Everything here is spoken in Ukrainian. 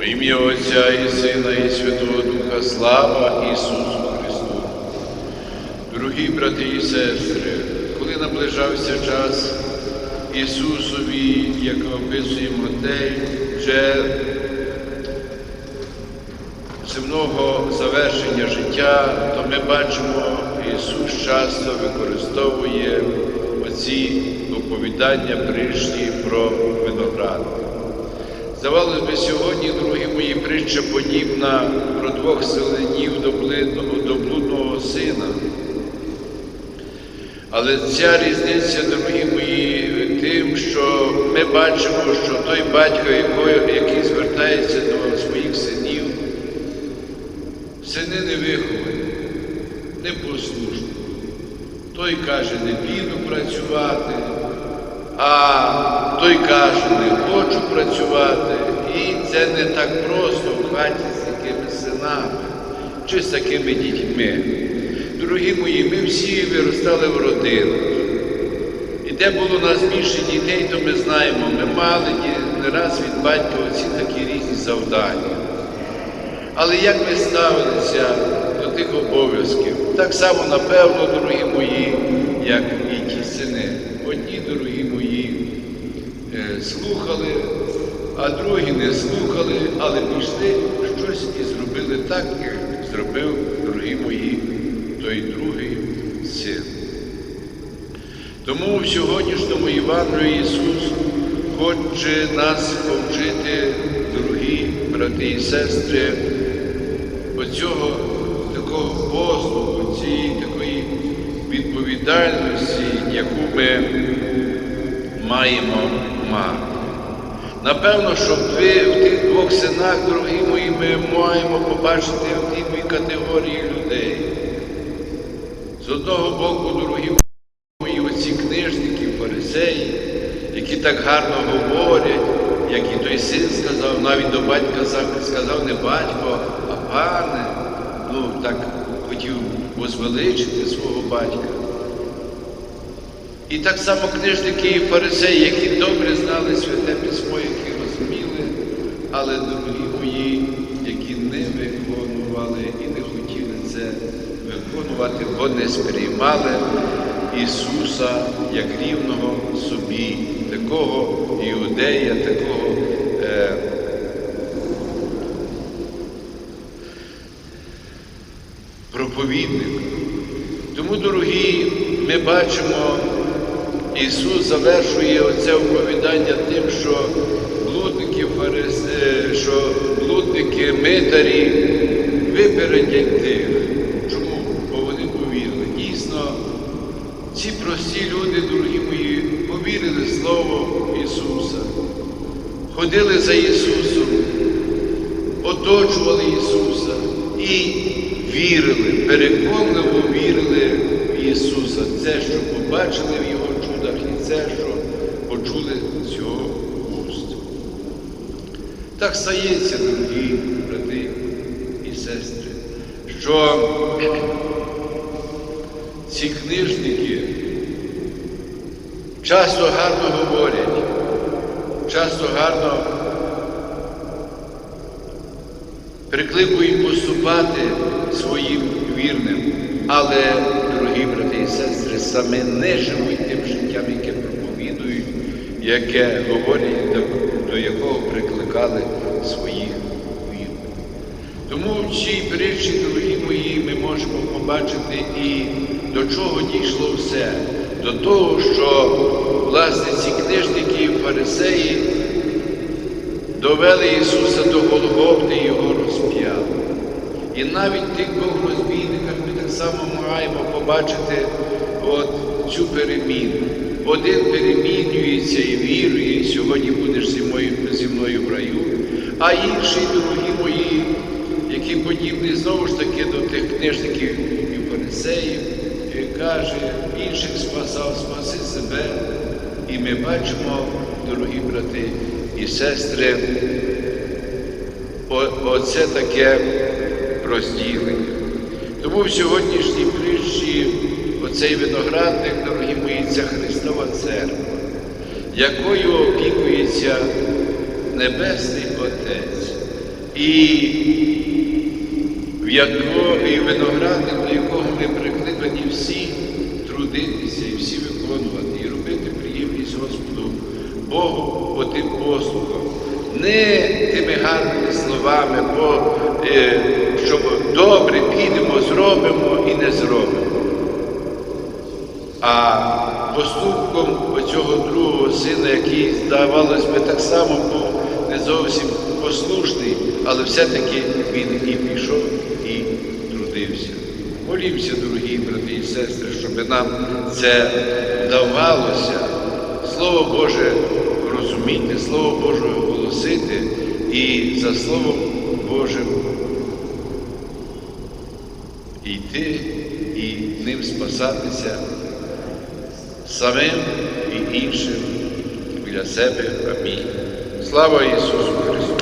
Во ім'я Отця і Сина, і Святого Духа, слава Ісусу Христу. Дорогі брати і сестри, коли наближався час Ісусові, як описує Матей, вже земного завершення життя, то ми бачимо, Ісус часто використовує оці оповідання прийшлі про виноград. Здавалось би, сьогодні, дорогі мої, притча подібна про двох селенів до блудного, сина. Але ця різниця, дорогі мої, тим, що ми бачимо, що той батько, який, звертається до сини не виховані, непослушні. Той каже, не піду працювати, а той каже, не хочу працювати. І це не так просто в хаті з такими синами чи з такими дітьми. Дорогі мої, ми всі виростали в родинах. І де було нас більше дітей, то ми знаємо, ми мали не раз від батька оці такі різні завдання. Але як ми ставилися до тих обов'язків? Так само, напевно, дорогі мої, як і ті сини. Одні, дорогі мої, е, слухали, а другі не слухали, але пішли щось і зробили так, як зробив, дорогі мої, той другий син. Тому в сьогоднішньому Євангелії Ісус хоче нас повчити, дорогі брати і сестри, оцього такого послугу, цієї такої відповідальності, яку ми маємо мати. Напевно, що ви в тих двох синах, дорогі мої, ми маємо побачити ті дві категорії людей. З одного боку, дорогі мої, оці книжники, фарисеї, які так гарно говорять, як і той син сказав, навіть до батька сказав не батько, пане, ну так хотів возвеличити свого батька. І так само книжники і фарисеї, які добре знали святе письмо, які розуміли, але дорогі мої, які не виконували і не хотіли це виконувати, бо не сприймали Ісуса як рівного собі, такого іудея, такого. Е, проповідника. Тому, дорогі, ми бачимо, Ісус завершує оце оповідання тим, що блудники, фарисе, що блудники, митарі випередять тих. Чому? Бо вони повірили. Дійсно, ці прості люди, дорогі мої, повірили Слово Ісуса, ходили за Ісусом, оточували Ісуса і вірили, переконливо вірили в Ісуса. Це, що побачили в Його чудах, і це, що почули з Його уст. Так стається, дорогі брати і сестри, що ці книжники часто гарно говорять, часто гарно прикликують поступати своїм вірним, але, дорогі брати і сестри, саме не живуть тим життям, яке проповідують, яке говорять, до, якого прикликали своїх вірних. Тому в цій притчі, дорогі мої, ми можемо побачити і до чого дійшло все. До того, що власне ці книжники і фарисеї довели Ісуса до Голгофти. І навіть тих двох розбійниках ми так само маємо побачити от цю переміну. Один перемінюється і вірує, і сьогодні будеш зі мною, зі мною в раю, а інший, дорогі мої, які подібні знову ж таки до тих книжників і фарисеїв, каже, інших спасав, спаси себе. І ми бачимо, дорогі брати і сестри, оце таке розділення. Тому в сьогоднішній притчі оцей виноградник, дорогі мої, це Христова Церква, якою опікується Небесний Отець. І в якого, і виноградник, до якого ми прикликані всі трудитися і всі виконувати, і робити приємність Господу Богу отим послухом. Не тими гарними словами, бо е, щоб добре підемо, зробимо і не зробимо. А поступком оцього другого сина, який, здавалось би, так само був не зовсім послушний, але все-таки він і пішов, і трудився. Молімося, дорогі брати і сестри, щоб нам це вдавалося, Слово Боже розуміти, Слово Боже голосити і за Словом Божим йти і ним спасатися самим і іншим біля себе. Амінь. Слава Ісусу Христу!